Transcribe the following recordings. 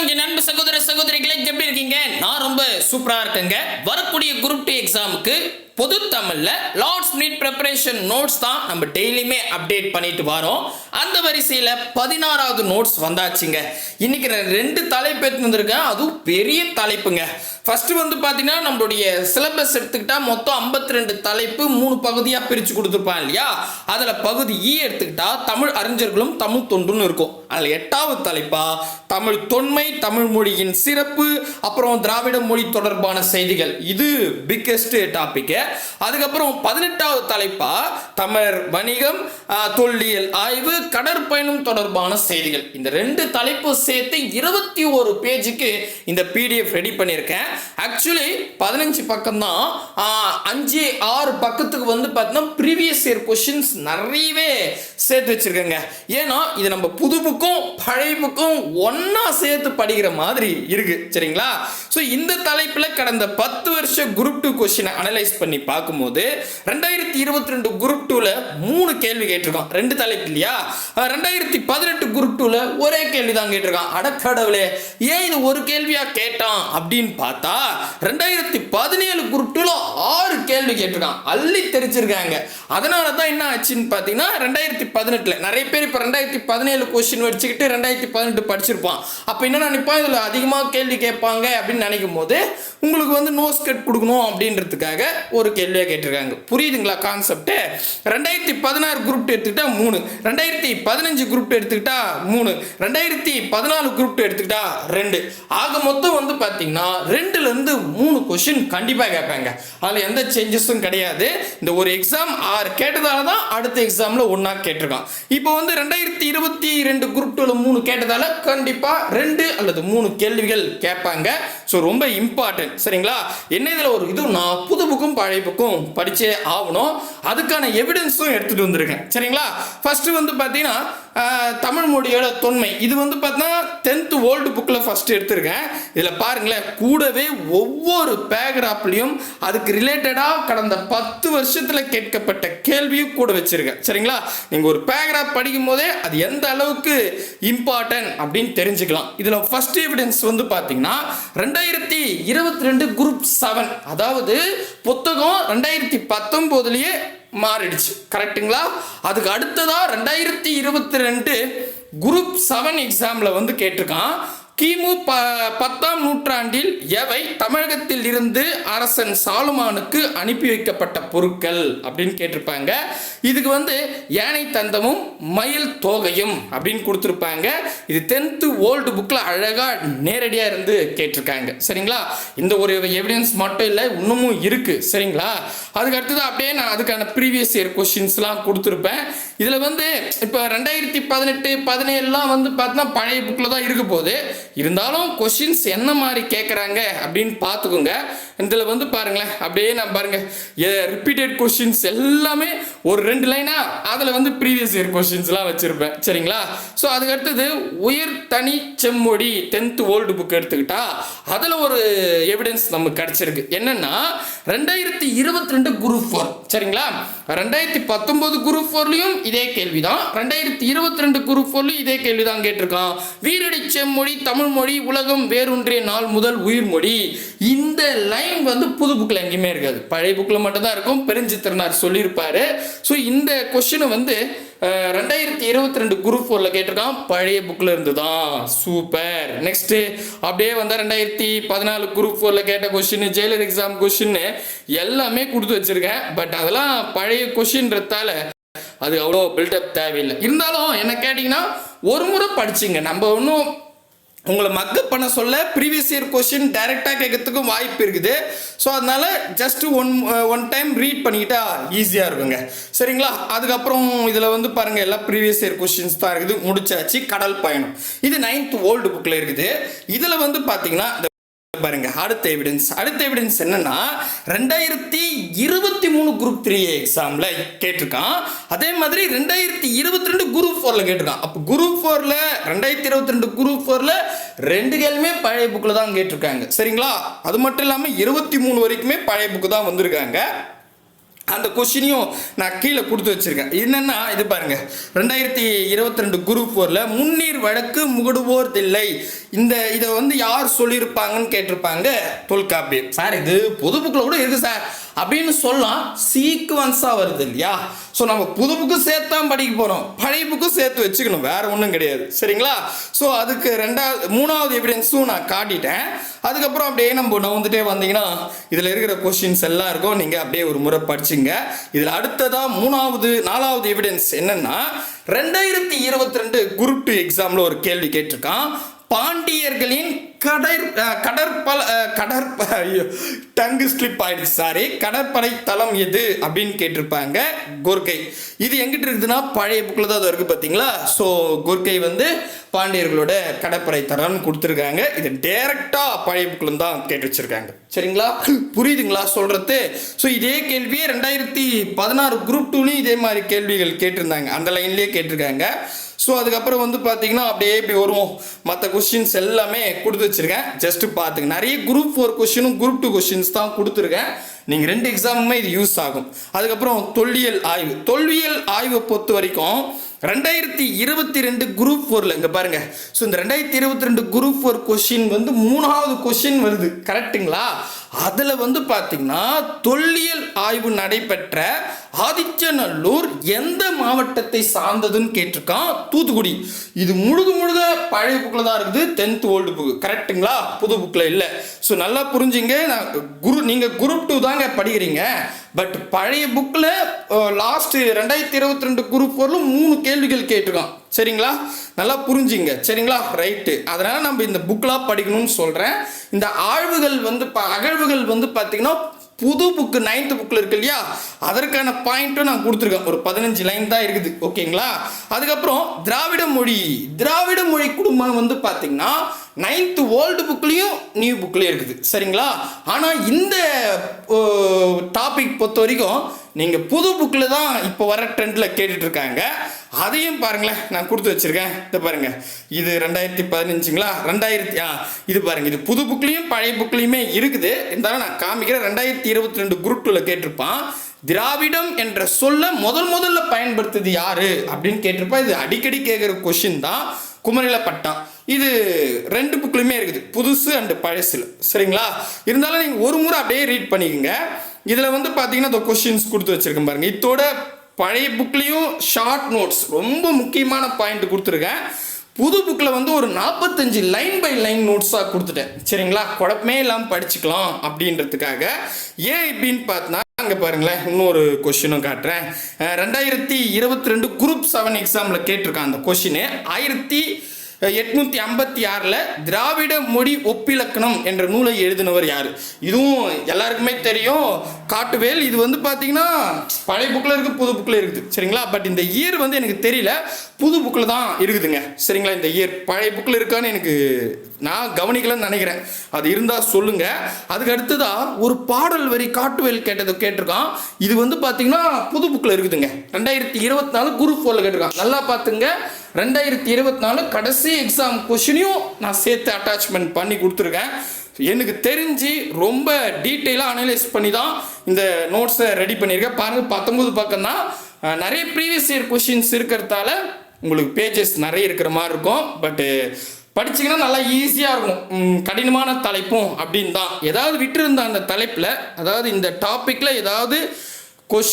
கொஞ்சம் நண்பு சகோதர சகோதரிகளை எப்படி இருக்கீங்க? நான் ரொம்ப சூப்பரா இருக்கேங்க. வரக்கூடிய குரூப் டூ எக்ஸாமுக்கு பொது தமிழ்ல லார்ட்ஸ் நீட் ப்ரிப்பரேஷன் நோட்ஸ் தான் நம்ம டெய்லியுமே அப்டேட் பண்ணிட்டு வரோம். அந்த வரிசையில பதினாறாவது நோட்ஸ் வந்தாச்சுங்க. இன்னைக்கு நான் ரெண்டு தலைப்பு எடுத்து வந்திருக்கேன். அதுவும் பெரிய தலைப்புங்க. ஃபர்ஸ்ட் வந்து பாத்தீங்கன்னா நம்மளுடைய சிலபஸ் எடுத்துக்கிட்டா மொத்தம் 52 ரெண்டு தலைப்பு மூணு பகுதியா பிரிச்சு கொடுத்துருப்பான் இல்லையா? அதுல பகுதி இ எடுத்துக்கிட்டா தமிழ் அறிஞர்களும் தமிழ் தொண்டுன்னு இருக்கும். அதுல எட்டாவது தலைப்பா தமிழ் தொன்மை தமிழ் மொழியின் சிறப்பு அப்புறம் திராவிட மொழி தொடர்பான செய்திகள். இது பிக்கெஸ்ட் டாபிக் அதுக்கப்புறம் பதினெட்டாவது தலைப்பா தமிழர் வணிகம் தொல்லியல் ஆய்வு கடற்பயணம் தொடர்பான செய்திகள். இந்த ரெண்டு தலைப்பு சேர்த்து இருபத்தி ஒரு பேஜுக்கு இந்த பிடிஎஃப் ரெடி பண்ணியிருக்கேன். ஆக்சுவலி பதினஞ்சு பக்கம் தான் அஞ்சு ஆறு பக்கத்துக்கு வந்து பார்த்தீங்கன்னா ப்ரீவியஸ் இயர் கொஷின்ஸ் நிறையவே சேர்த்து வச்சிருக்கேங்க. ஏன்னா இது நம்ம புது புக்கும் பழைய புக்கும் ஒண்ணா சேர்த்து படிக்கிற மாதிரி இருக்கு. சரிங்களா? ஸோ இந்த தலைப்பில் கடந்த பத்து வருஷ குரூப் டூ கொஸ்டினை அனலைஸ் பண்ணி பார்க்கும்போது ரெண்டாயிரத்தி இருபத்தி ரெண்டு குரூப் டூவில் மூணு கேள்வி கேட்டிருக்கான். ரெண்டு தலைப்பு இல்லையா? ரெண்டாயிரத்தி பதினெட்டு குரூப் டூவில் ஒரே கேள்வி தான் கேட்டிருக்கான். அடக்கடவுளே ஏன் இது ஒரு கேள்வியா கேட்டான் அப்படின்னு பார்த்தா ரெண்டாயிரத்தி பதினேழு குரூப் டூவில் ஆறு கேள்வி கேட்டிருக்கான். அள்ளி தெரிச்சிருக்காங்க. அதனால தான் என்ன ஆச்சுன்னு பார்த்தீங்கன்னா ரெண்டாயிரத்தி பதினெட்டில் நிறைய பேர் இப்போ ரெண்டாயிரத்தி பதினேழு கொஸ்டின் வச்சுக்கிட்டு ரெண்டாயிரத்தி பதினெட்டு படிச்சிருப்பான். அப்போ என்ன நினைப்பான் இதில் அதிகமாக கேள்வி கேட்பாங்க அப்படின்னு நினைக்கும் போது உங்களுக்கு வந்து நோஸ் கட் கொடுக்கணும் அப்படின்றதுக்காக ஒரு கேள்வியாக கேட்டிருக்காங்க. புரியுதுங்களா கான்செப்ட் ரெண்டாயிரத்தி பதினாறு குரூப் எடுத்துக்கிட்டா மூணு. ரெண்டாயிரத்தி பதினஞ்சு குரூப் எடுத்துக்கிட்டா மூணு. ரெண்டாயிரத்தி பதினாலு குரூப் எடுத்துக்கிட்டா ரெண்டு. ஆக மொத்தம் வந்து பார்த்தீங்கன்னா ரெண்டுலேருந்து மூணு கொஷின் கண்டிப்பாக கேட்பாங்க. அதில் எந்த சேஞ்சஸும் கிடையாது. இந்த ஒரு எக்ஸாம் ஆறு கேட்டதால தான் அடுத்த எக்ஸாமில் ஒன்றா கேட்டிருக்கான். இப்போ வந்து ரெண்டாயிரத்தி இருபத்தி ரெண்டு குரூப் டூவில் மூணு கேட்டதால கண்டிப்பாக ரெண்டு அல்லது மூணு கேள்விகள் கேட்பாங்க. ஸோ ரொம்ப இம்பார்ட்டன்ட் சரிங்களா? என்ன இதில் ஒரு இது? நான் புது புக்கும் பழைய புக்கும் படிச்சே ஆகணும். அதுக்கான எவிடன்ஸும் எடுத்துகிட்டு வந்திருக்கேன். சரிங்களா? ஃபர்ஸ்ட் வந்து பார்த்தீங்கன்னா தமிழ் மொழியோட தொன்மை. இது வந்து பார்த்தீங்கன்னா டென்த்து ஓல்டு புக்கில் ஃபர்ஸ்ட் எடுத்திருக்கேன். இதில் பாருங்களேன் கூடவே ஒவ்வொரு பேராகிராஃப்லையும் அதுக்கு ரிலேட்டடாக கடந்த பத்து வருஷத்தில் கேட்கப்பட்ட கேள்வியும் கூட வச்சிருக்கேன். சரிங்களா? நீங்கள் ஒரு பேக்ராப் படிக்கும் போதே அது எந்த அளவுக்கு இம்பார்ட்டன்ட் அப்படின்னு தெரிஞ்சுக்கலாம். இதில் ஃபர்ஸ்ட் எவிடன்ஸ் வந்து பார்த்தீங்கன்னா ரெண்டாயிரத்தி இருபத்தி ரெண்டு குரூப் செவன் அதாவது புத்தகம் ரெண்டாயிரத்தி பத்தொம்போதுலேயே மாறிடுச்சு. கரெக்ட்டுங்களா அதுக்கு அடுத்ததா ரெண்டாயிரத்தி இருபத்தி ரெண்டு குரூப் செவன் எக்ஸாமில் வந்து கேட்டிருக்கான். கிமு ப பத்தாம் நூற்றாண்டில் எவை தமிழகத்தில் இருந்து அரசன் சாலுமானுக்கு அனுப்பி வைக்கப்பட்ட பொருட்கள் அப்படின்னு கேட்டிருப்பாங்க. இதுக்கு வந்து யானை தந்தமும் மயில் தோகையும் அப்படின்னு கொடுத்துருப்பாங்க. இது டென்த்து ஓல்டு புக்கில் அழகாக நேரடியாக இருந்து கேட்டிருக்காங்க. சரிங்களா? இந்த ஒரு எவிடன்ஸ் மட்டும் இல்லை இன்னமும் இருக்குது சரிங்களா? அதுக்கு அடுத்தது அப்படியே நான் அதுக்கான ப்ரீவியஸ் இயர் கொஷின்ஸ்லாம் கொடுத்துருப்பேன். இதில் வந்து இப்போ ரெண்டாயிரத்தி பதினெட்டு பதினேழுலாம் வந்து பார்த்தீங்கன்னா பழைய புக்கில் தான் இருக்க போகுது. இருந்தாலும் கொஷின்ஸ் என்ன மாதிரி கேட்குறாங்க அப்படின்னு பார்த்துக்கோங்க இதில் வந்து பாருங்களேன் அப்படியே நான் பாருங்கள் ரிப்பீட்டட் கொஷின்ஸ் எல்லாமே ஒரு ரெண்டு லைனா அதில் வந்து ப்ரீவியஸ் இயர் கொஷின்ஸ்லாம் வச்சுருப்பேன். சரிங்களா? ஸோ அதுக்கு அடுத்தது உயர் தனி செம்மொழி டென்த்து ஓல்டு புக் எடுத்துக்கிட்டா அதில் ஒரு எவிடன்ஸ் நமக்கு கிடச்சிருக்கு. என்னென்னா ரெண்டாயிரத்தி இருபத்தி ரெண்டு குரூப் ஃபோர் சரிங்களா? ரெண்டாயிரத்தி பத்தொம்போது குரூப் ஃபோர்லேயும் இதே கேள்வி தான் ரெண்டாயிரத்தி இருபத்தி ரெண்டு குரூப் ஃபோர்லையும் இதே கேள்வி தான் கேட்டிருக்கான். வீரடி செம்மொழி தமிழ் மொழி உலகம் வேரூன்றிய நாள் முதல் உயிர்மொழி. இந்த லைன் வந்து புது புக்கில் எங்கேயுமே இருக்காது. பழைய புக்கில் மட்டும்தான் இருக்கும். பெருஞ்சித்திரனார் சொல்லியிருப்பாரு. ஸோ இந்த கொஷினை வந்து ரெண்டாயிரத்தி இருபத்தி ரெண்டு குரூப் ஃபோரில் கேட்டிருக்கான். பழைய புக்கில் இருந்து தான் சூப்பர் நெக்ஸ்ட்டு அப்படியே வந்தால் ரெண்டாயிரத்தி பதினாலு குரூப் ஃபோரில் கேட்ட கொஷின் ஜெயிலர் எக்ஸாம் கொஷின்னு எல்லாமே கொடுத்து வச்சிருக்கேன். பட் அதெல்லாம் பழைய கொஷின்றதால அது அவ்வளோ பில்டப் தேவையில்லை. இருந்தாலும் என்ன கேட்டிங்கன்னா ஒரு முறை படிச்சுங்க. நம்ம ஒன்றும் உங்களை மக்கப் பண்ண சொல்ல ப்ரீவியஸ் இயர் கொஷின் டைரெக்டாக கேட்கறதுக்கும் வாய்ப்பு இருக்குது. ஸோ அதனால just one one time read பண்ணிக்கிட்டா ஈஸியாக இருக்குங்க. சரிங்களா? அதுக்கப்புறம் இதில் வந்து பாருங்கள் எல்லாம் ப்ரீவியஸ் இயர் கொஷின்ஸ் தான் இருக்குது. முடிச்சாச்சு கடல் பயணம். இது நைன்த் ஓல்டு புக்கில் இருக்குது. இதில் வந்து பார்த்தீங்கன்னா இந்த பாருங்க அடுத்த எவிடன்ஸ் அடுத்த எவிடன்ஸ் என்னன்னா ரெண்டாயிரத்தி இருபத்தி மூணு குரூப் த்ரீ எக்ஸாம்ல கேட்டிருக்கான். அதே மாதிரி ரெண்டாயிரத்தி இருபத்தி ரெண்டு குரூப் ஃபோர்ல கேட்டிருக்கான். அப்போ குரூப் ஃபோர்ல ரெண்டாயிரத்தி இருபத்தி ரெண்டு குரூப் ஃபோர்ல ரெண்டு கேள்வியுமே பழைய புக்கில் தான் கேட்டிருக்காங்க. சரிங்களா? அது மட்டும் இல்லாமல் இருபத்தி மூணு வரைக்குமே பழைய புக்கு தான் வந்திருக்காங்க. அந்த கொஷினையும் நான் கீழே கொடுத்து வச்சிருக்கேன். என்னன்னா இது பாருங்க. ரெண்டாயிரத்தி இருபத்தி ரெண்டு குரூப் ஃபோரில் முன்னீர் வழக்கு முகடுவோர் இல்லை இந்த இதை வந்து யார் சொல்லியிருப்பாங்கன்னு கேட்டிருப்பாங்க தொல்காப்பியம் சார் இது பொது புக்கில் கூட இருக்குது சார். அப்படின்னு சொல்லலாம். சீக்வன்ஸாக வருது இல்லையா? ஸோ நம்ம புது புக்கு சேர்த்து தான் படிக்க போகிறோம் பழைய புக்கும் சேர்த்து வச்சுக்கணும். வேற ஒன்றும் கிடையாது. சரிங்களா? ஸோ அதுக்கு ரெண்டாவது மூணாவது எவிடன்ஸும் நான் காட்டிட்டேன். அதுக்கப்புறம் அப்படியே நம்ம நவுந்துட்டே வந்தீங்கன்னா இதில் இருக்கிற கொஷின்ஸ் எல்லாம் இருக்கும். நீங்கள் அப்படியே ஒரு முறை படிச்சுங்க. இதில் அடுத்ததாக மூணாவது நாலாவது எவிடன்ஸ் என்னென்னா ரெண்டாயிரத்தி இருபத்தி ரெண்டு குரூப் டூ எக்ஸாமில் ஒரு கேள்வி கேட்டிருக்கான். பாண்டியர்களின் கடற் கடற்பல கடற்ப டங்கு ஸ்லிப் ஆயிடுச்சு சாரி கடற்படை தளம் எது அப்படின்னு கேட்டிருப்பாங்க கோர்க்கை. இது எங்கிட்ட இருக்குதுன்னா பழைய புக்கில் தான் அது இருக்குது பார்த்தீங்களா ஸோ கோர்க்கை வந்து பாண்டியர்களோட கடற்படை தளம்னு கொடுத்துருக்காங்க. இது டேரெக்டாக பழைய புக்கில் தான் கேட்டு வச்சுருக்காங்க. சரிங்களா? புரியுதுங்களா சொல்கிறது ஸோ இதே கேள்வியே ரெண்டாயிரத்தி பதினாறு குரூப் டூலையும் இதே மாதிரி கேள்விகள் கேட்டிருந்தாங்க. அந்த லைன்லேயே கேட்டிருக்காங்க. ஸோ அதுக்கப்புறம் வந்து பார்த்தீங்கன்னா அப்படியே இப்படி வருவோம். மற்ற கொஸ்டின்ஸ் எல்லாமே கொடுத்து வச்சுருக்கேன். ஜஸ்ட் பார்த்துங்க நிறைய குரூப் ஃபோர் கொஷினும் குரூப் டூ கொஷின்ஸ் தான் கொடுத்துருக்கேன். நீங்கள் ரெண்டு எக்ஸாமுமே இது யூஸ் ஆகும். அதுக்கப்புறம் தொல்லியல் ஆய்வு. தொல்வியல் ஆய்வை பொறுத்த வரைக்கும் ரெண்டாயிரத்தி இருபத்தி ரெண்டு குரூப் ஃபோரில் இங்கே பாருங்க. ஸோ இந்த ரெண்டாயிரத்தி இருபத்தி ரெண்டு குரூப் ஃபோர் கொஷின் வந்து மூணாவது கொஷின் வருது. கரெக்ட்டுங்களா அதில் வந்து பார்த்தீங்கன்னா தொல்லியல் ஆய்வு நடைபெற்ற ஆதிச்சநல்லூர் எந்த மாவட்டத்தை சார்ந்ததுன்னு கேட்டிருக்கான் தூத்துக்குடி. இது முழுது முழுக்க பழைய புக்கில் தான் இருக்குது. டென்த் ஓல்டு புக்கு கரெக்ட்டுங்களா புது புக்கில் இல்லை. ஸோ நல்லா புரிஞ்சுங்க. நான் குரு நீங்கள் குரூப் டூ தாங்க படிக்கிறீங்க. பட் பழைய புக்கில் லாஸ்ட் ரெண்டாயிரத்தி இருபத்தி ரெண்டு குரூப் ஃபோரில் மூணு கேள்விகள் கேட்டிருக்கான். சரிங்களா? நல்லா புரிஞ்சுங்க. சரிங்களா? ரைட்டு அதனால் நம்ம இந்த புக்கெலாம் படிக்கணும்னு சொல்கிறேன் இந்த ஆழ்வுகள் வந்து ப அகழ்வுகள் வந்து பார்த்திங்கன்னா புது புக்கு நைன்த் புக்கில் இருக்கு இல்லையா? அதற்கான பாயிண்ட்டும் நான் கொடுத்துருக்கேன். ஒரு பதினஞ்சு லைன் தான் இருக்குது. ஓகேங்களா அதுக்கப்புறம் திராவிட மொழி. திராவிட மொழி குடும்பம் வந்து பார்த்தீங்கன்னா நைன்த்து ஓல்டு புக்லேயும் நியூ புக்லேயும் இருக்குது. சரிங்களா? ஆனால் இந்த டாபிக் பொறுத்த வரைக்கும் நீங்கள் புது புக்கில் தான் இப்போ வர ட்ரெண்டில் கேட்டுட்ருக்காங்க. அதையும் பாருங்களேன் நான் கொடுத்து வச்சுருக்கேன். இதை பாருங்கள் இது ரெண்டாயிரத்தி பதினஞ்சுங்களா? ரெண்டாயிரத்தி ஆ இது பாருங்கள் இது புது புக்லேயும் பழைய புக்லேயுமே இருக்குது. இருந்தாலும் நான் காமிக்கிறேன் ரெண்டாயிரத்தி இருபத்தி ரெண்டு குரூப் டூவில் கேட்டிருப்பான். திராவிடம் என்ற சொல்ல முதல் முதல்ல பயன்படுத்துது யாரு? அப்படின்னு கேட்டிருப்பா. இது அடிக்கடி கேட்குற கொஷின் தான். குமரில பட்டம் இது ரெண்டு புக்லையுமே இருக்குது. புதுசு அண்டு பழசுல. சரிங்களா? இருந்தாலும் நீங்கள் ஒரு முறை அப்படியே ரீட் பண்ணிக்கோங்க. இதில் வந்து பார்த்தீங்கன்னா இந்த கொஷின்ஸ் கொடுத்து வச்சிருக்கேன் பாருங்க. இதோட பழைய புக்லேயும் ஷார்ட் நோட்ஸ் ரொம்ப முக்கியமான பாயிண்ட் கொடுத்துருக்கேன். புது புக்கில் வந்து ஒரு நாற்பத்தஞ்சு லைன் பை லைன் நோட்ஸாக கொடுத்துட்டேன். சரிங்களா? குழப்பமே இல்லாமல் படிச்சுக்கலாம் அப்படின்றதுக்காக. ஏன் இப்படின்னு பார்த்தா அங்கே பாருங்களேன் இன்னொரு கொஷினும் காட்டுறேன். ரெண்டாயிரத்தி இருபத்தி ரெண்டு குரூப் செவன் எக்ஸாமில் கேட்டிருக்கான் அந்த கொஷினு ஆயிரத்தி எட்நூத்தி ஐம்பத்தி ஆறில் திராவிட மொழி ஒப்பிலக்கணம் என்ற நூலை எழுதினவர் யார்? இதுவும் எல்லாருக்குமே தெரியும். காட்டுவேல் இது வந்து பார்த்தீங்கன்னா பழைய புக்கில் இருக்குது புது புக்கில் இருக்குது. சரிங்களா? பட் இந்த இயர் வந்து எனக்கு தெரியல. புது புக்கில் தான் இருக்குதுங்க. சரிங்களா? இந்த இயர் பழைய புக்கில் இருக்கான்னு எனக்கு நான் கவனிக்கலன்னு நினைக்கிறேன். அது இருந்தால் சொல்லுங்க. அதுக்கு அடுத்ததா ஒரு பாடல் வரி காட்டுவேல் கேட்டது கேட்டிருக்கான். இது வந்து பார்த்தீங்கன்னா புது புக்கில் இருக்குதுங்க. ரெண்டாயிரத்தி இருபத்தி நாலு குரூப் ஃபோரில் கேட்டிருக்கான். நல்லா பார்த்துங்க. ரெண்டாயிரத்தி இருபத்தி நாலு கடைசி எக்ஸாம் கொஷினையும் நான் சேர்த்து அட்டாச்மெண்ட் பண்ணி கொடுத்துருக்கேன். எனக்கு தெரிஞ்சு ரொம்ப டீட்டெயிலாக அனலைஸ் பண்ணி தான் இந்த நோட்ஸை ரெடி பண்ணியிருக்கேன். பாருங்கள் பத்தொம்பது பக்கம் தான் நிறைய ப்ரீவியஸ் இயர் கொஷின்ஸ் இருக்கிறதால உங்களுக்கு பேஜஸ் நிறைய இருக்கிற மாதிரி இருக்கும். பட்டு படிச்சீங்கன்னா நல்லா ஈஸியாக இருக்கும். கடினமான தலைப்பும் அப்படின்னு தான் ஏதாவது விட்டுருந்த அந்த தலைப்பில் அதாவது இந்த டாப்பிக்கில் ஏதாவது கொஷ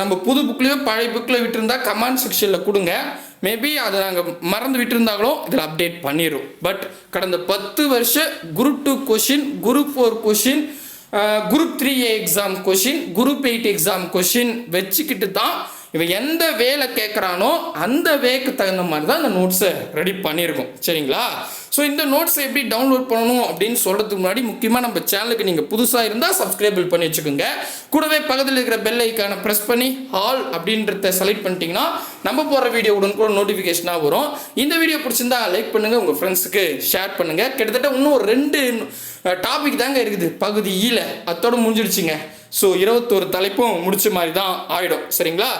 நம்ம புது புக்லேயோ பழைய புக்கில் விட்டுருந்தா கமெண்ட் செக்ஷனில் கொடுங்க. மேபி அதை நாங்கள் மறந்து விட்டுருந்தாங்களோ இதில் அப்டேட் பண்ணிடும் பட் கடந்த பத்து வருஷ group two question group four question group three A exam question group eight exam question வச்சுக்கிட்டு தான் இவன் எந்த வேலை கேட்குறானோ அந்த வேக்கு தகுந்த மாதிரி தான் அந்த நோட்ஸை ரெடி பண்ணியிருக்கோம் சரிங்களா? ஸோ இந்த நோட்ஸை எப்படி டவுன்லோட் பண்ணணும் அப்படின்னு சொல்கிறதுக்கு முன்னாடி முக்கியமாக நம்ம சேனலுக்கு நீங்கள் புதுசாக இருந்தால் சப்ஸ்கிரைபிள் பண்ணி வச்சுக்கோங்க. கூடவே பக்கத்தில் இருக்கிற பெல் ஐக்கானை ப்ரெஸ் பண்ணி ஆல் அப்படின்றத செலக்ட் பண்ணிட்டீங்கன்னா நம்ம போகிற வீடியோ உடன் கூட நோட்டிஃபிகேஷனாக வரும். இந்த வீடியோ பிடிச்சிருந்தா லைக் பண்ணுங்கள் உங்கள் ஃப்ரெண்ட்ஸுக்கு ஷேர் பண்ணுங்கள் கிட்டத்தட்ட இன்னும் ஒரு ரெண்டு டாபிக் தாங்க இருக்குது பகுதி ஈல அத்தோட முடிஞ்சிடுச்சுங்க ஸோ இருபத்தோரு தலைப்பும் முடிச்ச மாதிரி தான் ஆகிடும் சரிங்களா?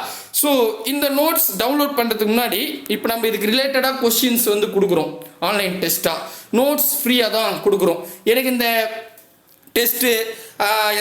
ஸோ இந்த நோட்ஸ் டவுன்லோட் பண்ணுறதுக்கு முன்னாடி இப்போ நம்ம இதுக்கு ரிலேட்டடாக கொஷின்ஸ் வந்து கொடுக்குறோம். ஆன்லைன் டெஸ்ட்டாக நோட்ஸ் ஃப்ரீயாக தான் கொடுக்குறோம். எனக்கு இந்த டெஸ்ட்டு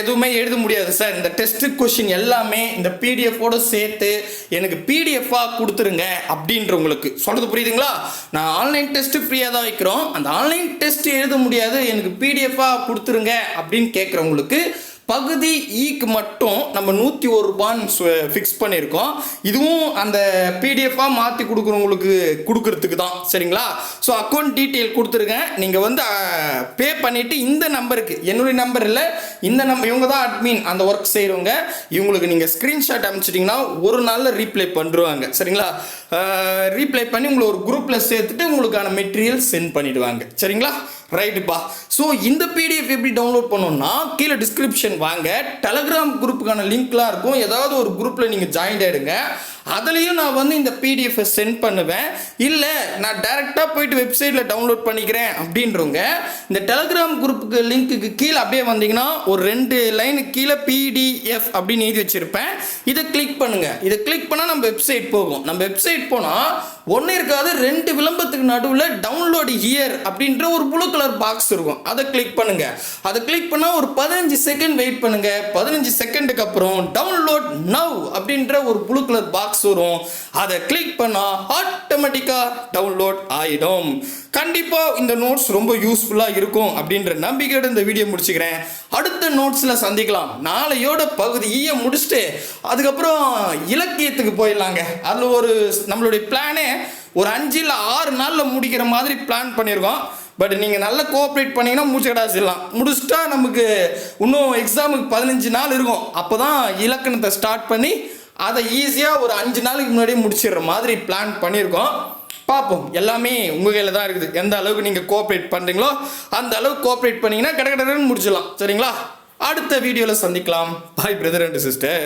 எதுவுமே எழுத முடியாது சார் இந்த டெஸ்ட்டு கொஷின் எல்லாமே இந்த பிடிஎஃபோடு சேர்த்து எனக்கு பிடிஎஃபாக கொடுத்துருங்க அப்படின்றவங்களுக்கு. சொல்கிறது புரியுதுங்களா? நான் ஆன்லைன் டெஸ்ட்டு ஃப்ரீயாக தான் வைக்கிறோம். அந்த ஆன்லைன் டெஸ்ட் எழுத முடியாது எனக்கு பிடிஎஃபாக கொடுத்துருங்க அப்படின்னு கேட்குறவங்களுக்கு பகுதி e ஈக்கு மட்டும் நம்ம நூற்றி ஒரு ரூபான்னு ஃபிக்ஸ் பண்ணியிருக்கோம். இதுவும் அந்த பிடிஎஃபாக மாற்றி கொடுக்குறவங்களுக்கு கொடுக்கறதுக்கு தான். சரிங்களா? ஸோ அக்கௌண்ட் டீட்டெயில் கொடுத்துருக்கேன். நீங்கள் வந்து பே பண்ணிவிட்டு இந்த நம்பருக்கு என்னுடைய நம்பர் இல்லை இந்த நம்பர் இவங்க தான் அட்மின் அந்த ஒர்க் செய்கிறவங்க இவங்களுக்கு நீங்கள் ஸ்க்ரீன்ஷாட் அனுப்பிச்சிட்டிங்கன்னா ஒரு நாளில் ரீப்ளை பண்ணுருவாங்க சரிங்களா? ரீப்ளை பண்ணி உங்களை ஒரு குரூப்பில் சேர்த்துட்டு உங்களுக்கான மெட்டீரியல் சென்ட் பண்ணிவிடுவாங்க சரிங்களா? ரைட்டுப்பா ஸோ இந்த பிடிஎஃப் எப்படி டவுன்லோட் பண்ணணும்னா கீழே டிஸ்கிரிப்ஷன் வாங்க. டெலகிராம் குரூப்புக்கான லிங்க்லாம் இருக்கும். ஏதாவது ஒரு குரூப்பில் நீங்கள் ஜாயின் ஆகிடுங்க அதுலேயும் நான் வந்து இந்த பிடிஎஃபை சென்ட் பண்ணுவேன். இல்லை நான் டேரெக்டாக போயிட்டு வெப்சைட்டில் டவுன்லோட் பண்ணிக்கிறேன் அப்படின்றவங்க இந்த டெலகிராம் குரூப்புக்கு லிங்க்குக்கு கீழே அப்படியே வந்தீங்கன்னா ஒரு ரெண்டு லைனுக்கு கீழே பிடிஎஃப் அப்படின்னு எழுதி வச்சுருப்பேன். இதை கிளிக் பண்ணுங்கள் இதை கிளிக் பண்ணால் நம்ம வெப்சைட் போகும். நம்ம வெப்சைட் போனால் ஒன்று இருக்காது ரெண்டு விளம்பரத்துக்கு நடுவில் டவுன்லோடு ஹியர் அப்படின்ற ஒரு ப்ளூ கலர் பாக்ஸ் இருக்கும். அதை கிளிக் பண்ணுங்க. அதை கிளிக் பண்ணால் ஒரு பதினஞ்சு செகண்ட் வெயிட் பண்ணுங்க. பதினஞ்சு செகண்டுக்கு அப்புறம் டவுன்லோட் நவ் அப்படின்ற ஒரு ப்ளூ கலர் பாக்ஸ் வரும். அதை கிளிக் பண்ணால் ஆட்டோமேட்டிக்காக டவுன்லோட் ஆகிடும் கண்டிப்பாக இந்த நோட்ஸ் ரொம்ப யூஸ்ஃபுல்லாக இருக்கும் அப்படின்ற நம்பிக்கையோட இந்த வீடியோ முடிச்சுக்கிறேன். அடுத்த நோட்ஸில் சந்திக்கலாம். நாளையோட பகுதியை முடிச்சுட்டு அதுக்கப்புறம் இலக்கியத்துக்கு போயிடலாங்க. அதில் ஒரு நம்மளுடைய பிளானே ஒரு அஞ்சு இல்லை ஆறு நாளில் முடிக்கிற மாதிரி பிளான் பண்ணியிருக்கோம். பட் நீங்கள் நல்லா கோஆப்ரேட் பண்ணீங்கன்னா முடிச்சு கிடாச்சிடலாம் முடிச்சுட்டா நமக்கு இன்னும் எக்ஸாமுக்கு பதினஞ்சு நாள் இருக்கும். அப்போ தான் இலக்கணத்தை ஸ்டார்ட் பண்ணி அதை ஈஸியாக ஒரு அஞ்சு நாளுக்கு முன்னாடியே முடிச்சிடுற மாதிரி பிளான் பண்ணியிருக்கோம். பார்ப்போம். எல்லாமே உங்கள் கையில் தான் இருக்குது. எந்த அளவுக்கு நீங்கள் கோஆப்ரேட் பண்ணுறீங்களோ அந்த அளவுக்கு கோஆப்ரேட் பண்ணிங்கன்னா கடை முடிச்சிடலாம். சரிங்களா? அடுத்த வீடியோவில் சந்திக்கலாம். பாய் பிரதர் அண்ட் சிஸ்டர்